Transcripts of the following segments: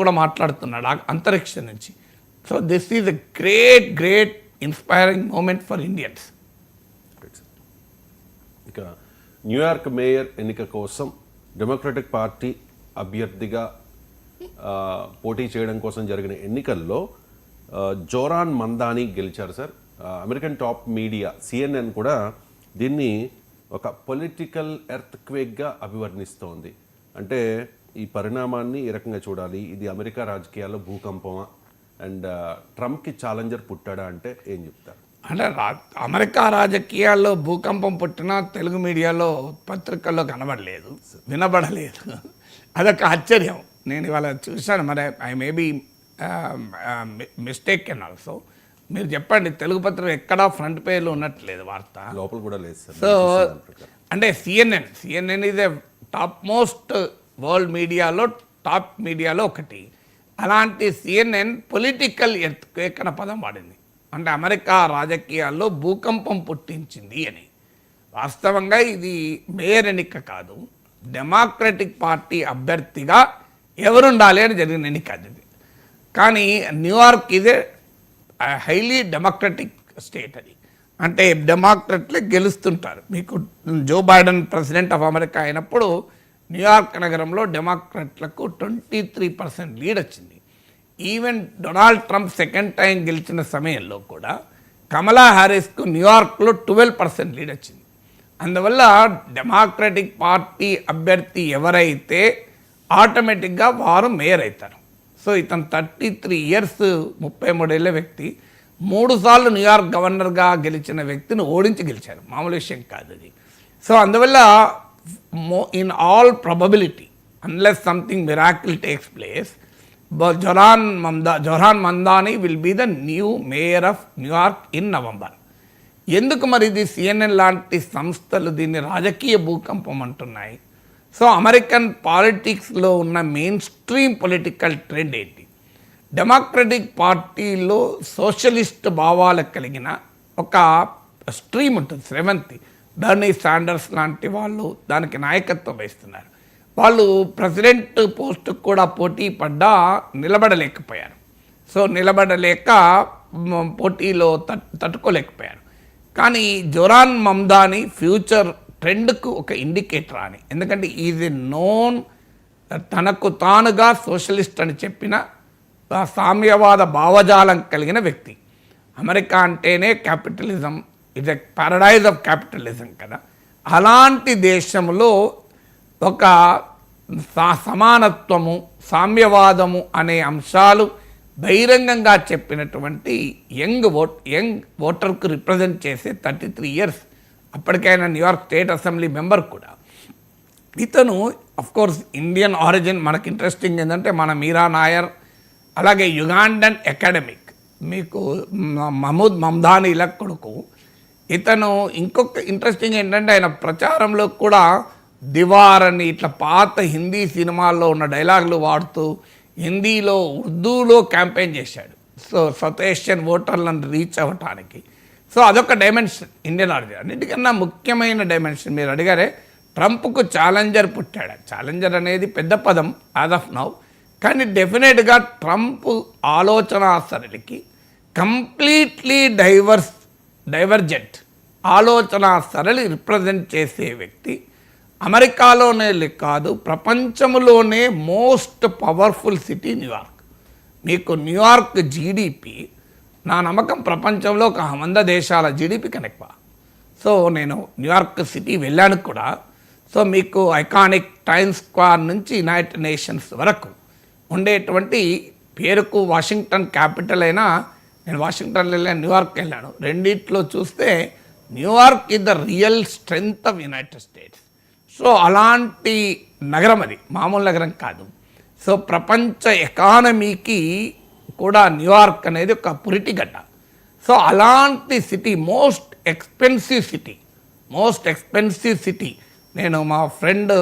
కూడా మాట్లాడుతున్నాడు ఆ అంతరిక్షం నుంచి. So this is a great great inspiring moment for Indians ఇక న్యూయార్క్ మేయర్ ఎన్నిక కోసం డెమోక్రటిక్ పార్టీ అభ్యర్థిగా పోటీ చేయడం కోసం జరిగిన ఎన్నికల్లో జోరాన్ మందాని గెలిచారు sir. American top media CNN కూడా దీన్ని ఒక పొలిటికల్ ఎర్త్ క్వేక్గా అభివర్ణిస్తోంది. అంటే ఈ పరిణామాన్ని ఈ రకంగా చూడాలి. ఇది అమెరికా రాజకీయాల్లో భూకంపమా? అండ్ ట్రంప్కి ఛాలెంజర్ పుట్టాడా అంటే ఏం చెప్తారు? అంటే రా- అమెరికా రాజకీయాల్లో భూకంపం పుట్టినా తెలుగు మీడియాలో పత్రికల్లో కనబడలేదు. వినబడలేదు. అదొక ఆశ్చర్యం. నేను ఇవాళ చూశాను. మరి I maybe mistake can also. మీరు చెప్పండి తెలుగు పత్రిక ఎక్కడా ఫ్రంట్ పేజ్లో ఉన్నట్లేదు వార్త. లోపల కూడా లేదు సో అంటే CNN CNN is a top most world మీడియాలో టాప్ మీడియాలో ఒకటి. అలాంటి సిఎన్ఎన్ పొలిటికల్ ఎర్త్క్వేక్ అన్న పదం వాడింది. అంటే అమెరికా రాజకీయాల్లో భూకంపం పుట్టించింది అని. వాస్తవంగా ఇది మేయర్ ఎన్నిక కాదు. డెమోక్రటిక్ పార్టీ అభ్యర్థిగా ఎవరుండాలి అని జరిగిన ఎన్నిక అది. కానీ న్యూయార్క్ ఇదే హైలీ డెమోక్రటిక్ స్టేట్ అది. అంటే డెమోక్రట్లే గెలుస్తుంటారు. మీకు Joe Biden president of America అయినప్పుడు న్యూయార్క్ నగరంలో డెమోక్రట్లకు ట్వంటీ త్రీ పర్సెంట్ లీడ్ వచ్చింది. Even Donald Trump second time గెలిచిన సమయంలో కూడా కమలా హ్యారిస్కు న్యూయార్క్లో ట్వెల్వ్ పర్సెంట్ లీడ్ వచ్చింది. అందువల్ల డెమోక్రటిక్ పార్టీ అభ్యర్థి ఎవరైతే ఆటోమేటిక్గా వారు మేయర్ అవుతారు. సో ఇతను థర్టీ త్రీ ఇయర్స్ ముప్పై మూడేళ్ళ వ్యక్తి. మూడుసార్లు న్యూయార్క్ గవర్నర్గా గెలిచిన వ్యక్తిని ఓడించి గెలిచారు. మామూలు విషయం కాదు అది. సో అందువల్ల మో in all probability unless something miracle takes place Zohran Manda Zohran Mamdani will be the new mayor of New York in November ఎందుకు మరి ఇది సిఎన్ఎన్ లాంటి సంస్థలు దీన్ని రాజకీయ భూకంపం అంటున్నాయి? సో అమెరికన్ పాలిటిక్స్లో ఉన్న మెయిన్ స్ట్రీమ్ పొలిటికల్ ట్రెండ్ ఏంటి? డెమోక్రటిక్ పార్టీలో సోషలిస్ట్ భావాలు కలిగిన ఒక స్ట్రీమ్ ఉంటుంది శ్రవంతి బర్నీ సాండర్స్ లాంటి వాళ్ళు దానికి నాయకత్వం వహిస్తున్నారు. వాళ్ళు ప్రెసిడెంట్ పోస్ట్ కూడా పోటీ పడ్డా నిలబడలేకపోయారు. సో నిలబడలేక పోటీలో తట్ తట్టుకోలేకపోయారు. కానీ జొరాన్ మమ్దాని ఫ్యూచర్ ట్రెండ్కు ఒక ఇండికేటర్ అని. ఎందుకంటే ఈజ్ ఎ నోన్ తనకు తానుగా సోషలిస్ట్ అని చెప్పిన సామ్యవాద భావజాలం కలిగిన వ్యక్తి. అమెరికా అంటేనే capitalism. Is a paradise of capitalism కదా. అలాంటి దేశంలో ఒక సమానత్వము సామ్యవాదము అనే అంశాలు బహిరంగంగా చెప్పినటువంటి యంగ్ ఓట్ యంగ్ ఓటర్కు రిప్రజెంట్ చేసే thirty three years అప్పటికైనా New York state assembly member కూడా. ఇతను కోర్స్ ఇండియన్ ఆరిజిన్ మనకి ఇంట్రెస్టింగ్ ఏంటంటే మన మీరా నాయర్ అలాగే యుగాండన్ అకాడమిక్ మీకు మహమూద్ మహమూద్ మమ్దానీల కొడుకు ఇతను ఇంకొక ఇంట్రెస్టింగ్ ఏంటంటే ఆయన ప్రచారంలో కూడా దివార్ అని ఇట్లా పాత హిందీ సినిమాల్లో ఉన్న డైలాగులు వాడుతూ హిందీలో ఉర్దూలో క్యాంపెయిన్ చేశాడు. సో సౌత్ ఏషియన్ ఓటర్లను రీచ్ అవ్వటానికి. సో అదొక డైమెన్షన్ ఇండియన్ ఆర్మీ అన్నిటికన్నా ముఖ్యమైన డైమెన్షన్ మీరు అడిగారే ట్రంప్కు ఛాలెంజర్ పుట్టాడు. ఛాలెంజర్ అనేది పెద్ద పదం యాజ్ ఆఫ్ నౌ కానీ డెఫినెట్గా ట్రంప్ ఆలోచన సరళికి కంప్లీట్లీ డైవర్స్ డైవర్జెంట్. ఆలోచన సరళి రిప్రజెంట్ చేసే వ్యక్తి అమెరికాలోనే లే- కాదు ప్రపంచంలోనే most powerful city New York. మీకు న్యూయార్క్ జీడిపి నా నమ్మకం ప్రపంచంలో ఒక వంద దేశాల జీడిపి కనెక్వ సో నేను న్యూయార్క్ సిటీ వెళ్ళాను కూడా. సో మీకు ఐకానిక్ టైమ్ స్క్వేర్ నుంచి యునైటెడ్ నేషన్స్ వరకు ఉండేటువంటి పేరుకు వాషింగ్టన్ క్యాపిటల్ అయినా నేను వాషింగ్టన్ వెళ్ళాను న్యూయార్క్ వెళ్ళాను. రెండిట్లో చూస్తే New York is the real strength of United States. So అలాంటి నగరం అది మామూలు నగరం కాదు. సో ప్రపంచ ఎకానమీకి కూడా న్యూయార్క్ అనేది ఒక పురిటిగడ్డ సో అలాంటి city most expensive city most expensive city. నేను మా ఫ్రెండ్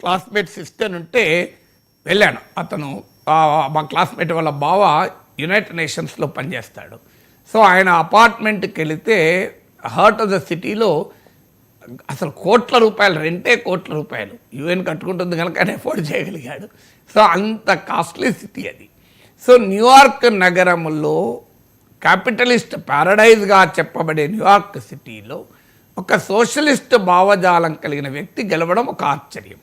క్లాస్మేట్ సిస్టర్ ఉంటే వెళ్ళాను. అతను మా క్లాస్మేట్ వాళ్ళ బావ యునైటెడ్ నేషన్స్లో పనిచేస్తాడు. సో ఆయన అపార్ట్మెంట్కి వెళితే హార్ట్ ఆఫ్ ద సిటీలో అసలు కోట్ల రూపాయలు రెంటే కోట్ల రూపాయలు యుఎన్ కట్టుకుంటుంది కనుక ఆయన ఎఫోర్డ్ చేయగలిగాడు. సో అంత కాస్ట్లీ సిటీ అది. సో న్యూయార్క్ నగరంలో క్యాపిటలిస్ట్ ప్యారడైజ్గా చెప్పబడే న్యూయార్క్ సిటీలో ఒక సోషలిస్ట్ భావజాలం కలిగిన వ్యక్తి గెలవడం ఒక ఆశ్చర్యం.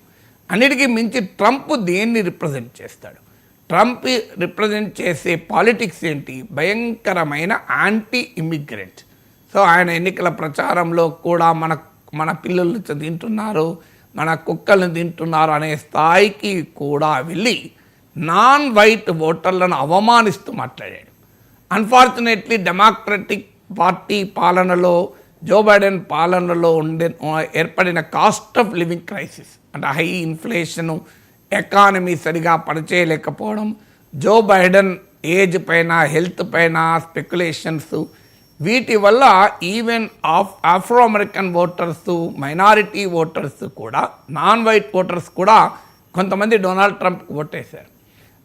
అన్నిటికీ మించి ట్రంప్ దేన్ని రిప్రజెంట్ చేస్తాడు? ట్రంప్ రిప్రజెంట్ చేసే పాలిటిక్స్ ఏంటి? భయంకరమైన యాంటీ ఇమిగ్రెంట్ సో ఆయన ఎన్నికల ప్రచారంలో కూడా మన మన పిల్లలు తింటున్నారు మన కుక్కలను తింటున్నారు అనే స్థాయికి కూడా వెళ్ళి నాన్ వైట్ ఓటర్లను అవమానిస్తూ మాట్లాడాడు. అన్ఫార్చునేట్లీ డెమోక్రటిక్ పార్టీ పాలనలో జో బైడెన్ పాలనలో ఉండే ఏర్పడిన కాస్ట్ ఆఫ్ లివింగ్ క్రైసిస్ అంటే హై ఇన్ఫ్లేషను ఎకానమీ సరిగా పనిచేయలేకపోవడం జో బైడెన్ ఏజ్ పైన హెల్త్ పైన స్పెక్యులేషన్స్ వీటి వల్ల even of Afro American voters minority voters కూడా నాన్ వైట్ ఓటర్స్ కూడా కొంతమంది డొనాల్డ్ ట్రంప్ ఓటేశారు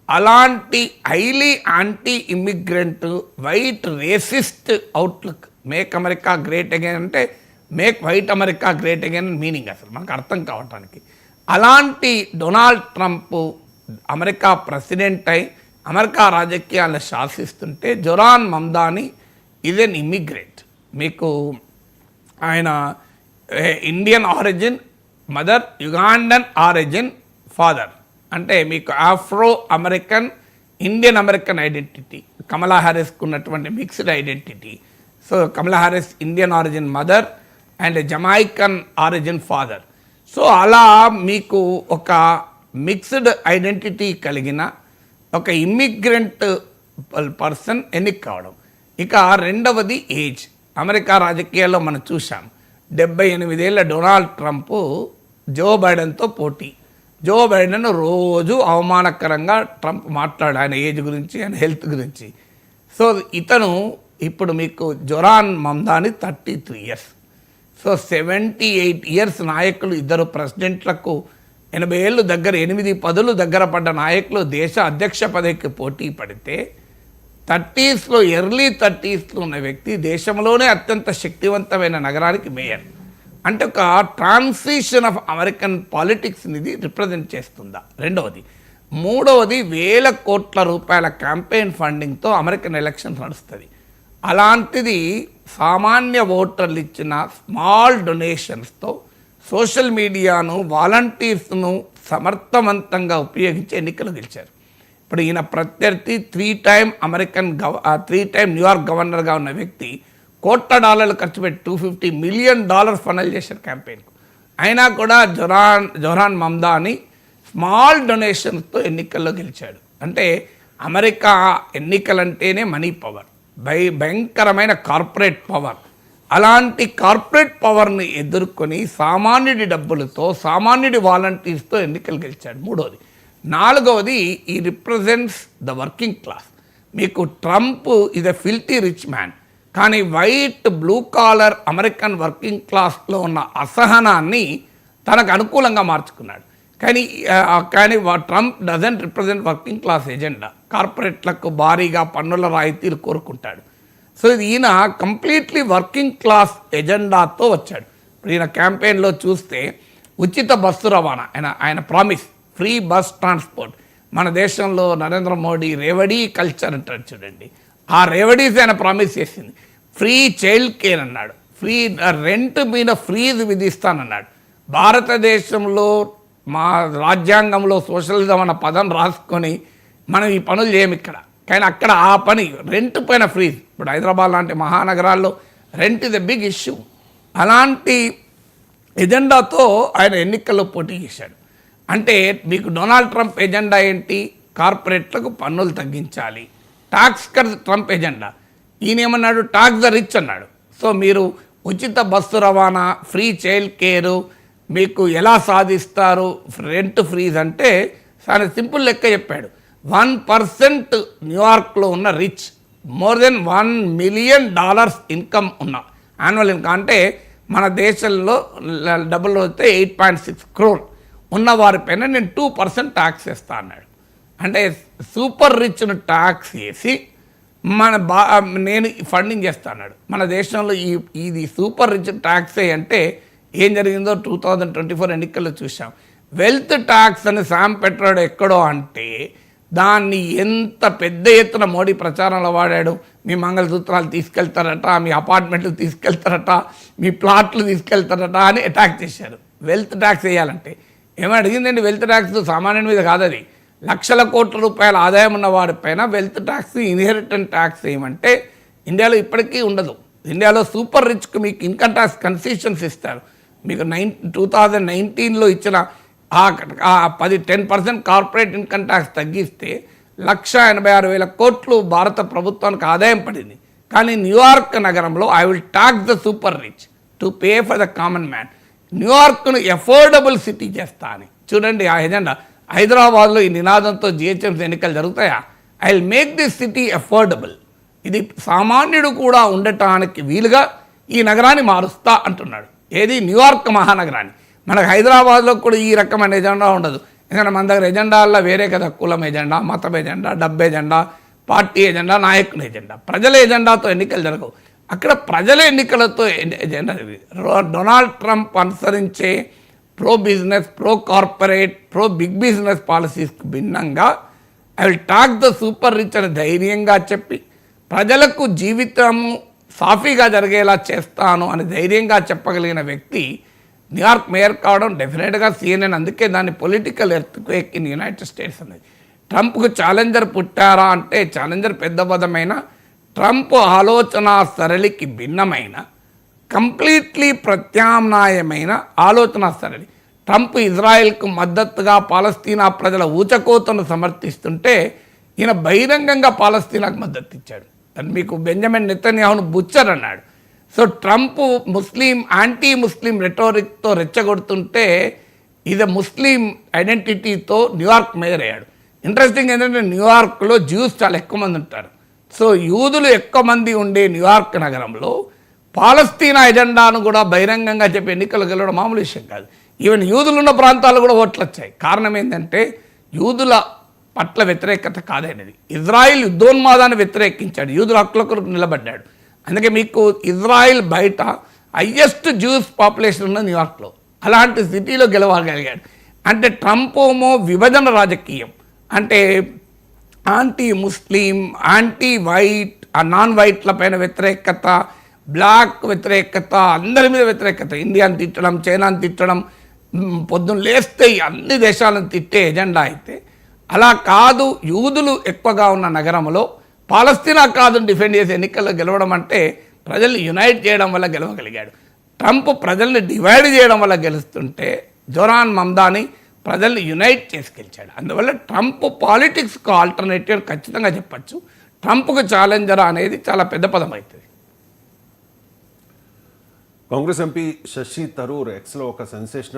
అలాంటి highly anti immigrant white racist outlook make America great again అంటే make white America great again meaning అసలు. మనకు అర్థం కావటానికి. అలాంటి డొనాల్డ్ ట్రంప్ అమెరికా ప్రెసిడెంట్ అయి అమెరికా రాజకీయాలను శాసిస్తుంటే Zohran Mamdani is an immigrate మీకు ఆయన Indian origin mother Ugandan origin father. అంటే మీకు Afro American Indian American identity Kamala హ్యారిస్కు ఉన్నటువంటి mixed identity. So Kamala Harris Indian origin mother and Jamaican origin father. So అలా మీకు ఒక mixed identity కలిగిన ఒక ఇమ్మిగ్రెంట్ పర్సన్ ఎన్నిక కావడం. ఇక రెండవది ఏజ్. అమెరికా రాజకీయాల్లో మనం చూసాం డెబ్బై ఎనిమిదేళ్ళ డొనాల్డ్ ట్రంప్ జో బైడెన్తో పోటీ. జో బైడెన్ రోజు అవమానకరంగా ట్రంప్ మాట్లాడు ఆయన ఏజ్ గురించి ఆయన హెల్త్ గురించి. సో ఇతను ఇప్పుడు మీకు Zohran Mamdani thirty three years. So seventy eight years నాయకులు ఇద్దరు ప్రెసిడెంట్లకు ఎనభై ఏళ్ళు దగ్గర ఎనిమిది పదులు దగ్గర పడ్డ నాయకులు దేశ అధ్యక్ష పదవికి పోటీ పడితే థర్టీస్లో ఎర్లీ థర్టీస్లో ఉన్న వ్యక్తి దేశంలోనే అత్యంత శక్తివంతమైన నగరానికి మేయర్. అంటే ఒక ట్రాన్సిషన్ ఆఫ్ అమెరికన్ పాలిటిక్స్ ఇది రిప్రజెంట్ చేస్తుందా? రెండవది. మూడవది వేల కోట్ల రూపాయల క్యాంపెయిన్ ఫండింగ్తో అమెరికన్ ఎలక్షన్ నడుస్తుంది. అలాంటిది సామాన్య ఓటర్లు ఇచ్చిన స్మాల్ డొనేషన్స్తో సోషల్ మీడియాను వాలంటీర్స్ను సమర్థవంతంగా ఉపయోగించి ఎన్నికలు గెలిచారు. ఇప్పుడు ఈయన ప్రత్యర్థి త్రీ టైం అమెరికన్ గవ త్రీ టైం న్యూయార్క్ గవర్నర్గా ఉన్న వ్యక్తి కోట్ల డాలర్లు ఖర్చు పెట్టి two fifty million dollars funnel చేశారు క్యాంపెయిన్కు అయినా కూడా జొరాన్ జొరాన్ మమ్దాని స్మాల్ డొనేషన్స్తో ఎన్నికల్లో గెలిచాడు. అంటే అమెరికా ఎన్నికలంటేనే మనీ పవర్. భయ భయంకరమైన కార్పొరేట్ పవర్. అలాంటి కార్పొరేట్ పవర్ని ఎదుర్కొని సామాన్యుడి డబ్బులతో సామాన్యుడి వాలంటీర్స్తో ఎన్నికలు గెలిచాడు. మూడోది. నాలుగవది ఈ రిప్రజెంట్స్ ద వర్కింగ్ క్లాస్ మీకు Trump is a filthy rich man కానీ white blue collar American working క్లాస్లో ఉన్న అసహనాన్ని తనకు అనుకూలంగా మార్చుకున్నాడు. కానీ కానీ Trump doesn't represent working class agenda. కార్పొరేట్లకు భారీగా పన్నుల రాయితీలు కోరుకుంటాడు. సో ఇది ఈయన కంప్లీట్లీ వర్కింగ్ క్లాస్ ఎజెండాతో వచ్చాడు. ఇప్పుడు ఈయన క్యాంపెయిన్లో చూస్తే ఉచిత బస్సు రవాణా ఆయన ఆయన ప్రామిస్ ఫ్రీ బస్ ట్రాన్స్పోర్ట్. మన దేశంలో నరేంద్ర మోడీ రేవడీ కల్చర్ అంటారు చూడండి. ఆ రేవడీస్ ఆయన ప్రామిస్ చేసింది. ఫ్రీ చైల్డ్ కేర్ అన్నాడు. ఫ్రీ రెంట్ మీద ఫ్రీజ్ విధిస్తానన్నాడు. భారతదేశంలో మా రాజ్యాంగంలో సోషలిజం అన్న పదం రాసుకొని మనం ఈ పనులు చేయము ఇక్కడ. కానీ అక్కడ ఆ పని రెంట్ పైన ఫ్రీజ్ ఇప్పుడు హైదరాబాద్ లాంటి మహానగరాల్లో rent is a big issue అలాంటి ఎజెండాతో ఆయన ఎన్నికల్లో పోటీ చేశాడు. అంటే మీకు డొనాల్డ్ ట్రంప్ ఎజెండా ఏంటి? కార్పొరేట్లకు పన్నులు తగ్గించాలి. Tax cut Trump agenda. ఈయన ఏమన్నాడు? టాక్స్ ద రిచ్ అన్నాడు. సో మీరు ఉచిత బస్సు రవాణా ఫ్రీ చైల్డ్ కేరు మీకు ఎలా సాధిస్తారు రెంట్ ఫ్రీజ్ అంటే చాలా సింపుల్ లెక్క చెప్పాడు. వన్ పర్సెంట్ న్యూయార్క్లో ఉన్న rich more than one million dollars income ఉన్న యాన్యువల్ ఇన్కమ్ అంటే మన దేశంలో డబ్బులు వస్తే ఎయిట్ పాయింట్ సిక్స్ క్రోర్ ఉన్న వారిపైన నేను టూ పర్సెంట్ ట్యాక్స్ వేస్తా అన్నాడు. అంటే సూపర్ రిచ్ను ట్యాక్స్ వేసి మన బా నేను ఫండింగ్ చేస్తా అన్నాడు. మన దేశంలో ఈ ఇది సూపర్ రిచ్ ట్యాక్సే అంటే ఏం జరిగిందో టూ థౌజండ్ ట్వంటీ ఫోర్ ఎన్నికల్లో చూసాం వెల్త్ ట్యాక్స్ అని సామ్ పెట్టాడు ఎక్కడో అంటే దాన్ని ఎంత పెద్ద ఎత్తున మోడీ ప్రచారంలో వాడాడు. మీ మంగళసూత్రాలు తీసుకెళ్తారట మీ అపార్ట్మెంట్లు తీసుకెళ్తారట మీ ప్లాట్లు తీసుకెళ్తారట అని అటాక్ చేశారు. వెల్త్ ట్యాక్స్ వేయాలంటే ఏమైనా అడిగిందండి? వెల్త్ ట్యాక్స్ సామాన్యుని మీద కాదు అది. లక్షల కోట్ల రూపాయల ఆదాయం ఉన్నవాడి పైన వెల్త్ ట్యాక్స్ ఇన్హెరిటెన్స్ ట్యాక్స్ ఏమంటే ఇండియాలో ఇప్పటికీ ఉండదు. ఇండియాలో సూపర్ రిచ్కి మీకు ఇన్కమ్ ట్యాక్స్ కన్సెషన్స్ ఇస్తారు. మీకు నైన్ టూ థౌజండ్ నైన్టీన్లో ఇచ్చిన ఆ పది ten percent corporate income tax తగ్గిస్తే లక్ష ఎనభై ఆరు వేల కోట్లు భారత ప్రభుత్వానికి ఆదాయం పడింది. కానీ న్యూయార్క్ నగరంలో I will tax the super rich to pay for the common man న్యూయార్క్ను affordable city చేస్తా అని. చూడండి ఆ ఎజెండా. హైదరాబాద్లో ఈ నినాదంతో జిహెచ్ఎంసీ ఎన్నికలు జరుగుతాయా? I will make this city affordable ఇది సామాన్యుడు కూడా ఉండటానికి వీలుగా ఈ నగరాన్ని మారుస్తా అంటున్నాడు. ఏది? న్యూయార్క్ మహానగరాన్ని. మనకు హైదరాబాద్లో కూడా ఈ రకమైన ఎజెండా ఉండదు. ఎందుకంటే మన దగ్గర ఎజెండాల్లో వేరే కదా కులం ఎజెండా మతం ఎజెండా డబ్బు ఎజెండా పార్టీ ఎజెండా నాయకుల ఎజెండా. ప్రజల ఎజెండాతో ఎన్నికలు జరగవు. అక్కడ ప్రజల ఎన్నికలతో ఎజెండా డొనాల్డ్ ట్రంప్ అనుసరించే pro business pro corporate pro big business పాలసీస్కి భిన్నంగా I will talk the super rich అని ధైర్యంగా చెప్పి ప్రజలకు జీవితము సాఫీగా జరిగేలా చేస్తాను అని ధైర్యంగా చెప్పగలిగిన వ్యక్తి న్యూయార్క్ మేయర్ కావడం డెఫినెట్గా సీఎన్ఎన్. అందుకే దాన్ని political earthquake in United States అనేది. ట్రంప్కు ఛాలెంజర్ పుట్టారా అంటే ఛాలెంజర్ పెద్ద పదమైన ట్రంప్ ఆలోచన సరళికి భిన్నమైన కంప్లీట్లీ ప్రత్యామ్నాయమైన ఆలోచన సరళి. ట్రంప్ ఇజ్రాయెల్కు మద్దతుగా పాలస్తీనా ప్రజల ఊచకోతను సమర్థిస్తుంటే ఈయన బహిరంగంగా పాలస్తీనాకు మద్దతు ఇచ్చాడు. మీకు బెంజమిన్ నెతన్యాహును బుచ్చర్ అన్నాడు. So Trump Muslim anti Muslim రెటోరిక్తో రెచ్చగొడుతుంటే ఇది ముస్లిం ఐడెంటిటీతో న్యూయార్క్ మేయర్ అయ్యాడు. ఇంట్రెస్టింగ్ ఏంటంటే న్యూయార్క్లో జ్యూస్ చాలా ఎక్కువ మంది ఉంటారు. సో యూదులు ఎక్కువ మంది ఉండే న్యూయార్క్ నగరంలో పాలస్తీనా ఎజెండాను కూడా బహిరంగంగా చెప్పి ఎన్నికలు గెలవడం మామూలు విషయం కాదు. ఈవెన్ యూదులు ఉన్న ప్రాంతాలు కూడా ఓట్లు వచ్చాయి కారణం ఏంటంటే యూదుల పట్ల వ్యతిరేకత కాదనేది. ఇజ్రాయిల్ యుద్ధోన్మాదాన్ని వ్యతిరేకించాడు. యూదుల హక్కుల కొరకు నిలబడ్డాడు. అందుకే మీకు ఇజ్రాయిల్ బయట హయ్యెస్ట్ జ్యూస్ పాపులేషన్ ఉన్న న్యూయార్క్లో అలాంటి సిటీలో గెలవగలిగాడు. అంటే ట్రంప్ ఏమో విభజన రాజకీయం. అంటే యాంటీ ముస్లిం యాంటీ వైట్ ఆ నాన్ వైట్ల పైన వ్యతిరేకత బ్లాక్ వ్యతిరేకత అందరి మీద వ్యతిరేకత. ఇండియాని తిట్టడం చైనాని తిట్టడం పొద్దున్న లేస్తే అన్ని దేశాలను తిట్టే ఎజెండా అయితే అలా కాదు యూదులు ఎక్కువగా ఉన్న నగరంలో పాలస్తీనా కాదు డిఫెండ్ చేసి ఎన్నికల్లో గెలవడం అంటే ప్రజల్ని యునైట్ చేయడం వల్ల గెలవగలిగాడు. ట్రంప్ ప్రజల్ని డివైడ్ చేయడం వల్ల గెలుస్తుంటే జొరాన్ మమ్దాని ప్రజల్ని యునైట్ చేసి గెలిచాడు అందువల్ల ట్రంప్ పాలిటిక్స్కు ఆల్టర్నేటివ్ ఖచ్చితంగా చెప్పచ్చు. ట్రంప్కు ఛాలెంజర్ అనేది చాలా పెద్ద పదం అవుతుంది కాంగ్రెస్ ఎంపీ శశి తరూర్ ఎక్స్లో ఒక సెన్సేషనల్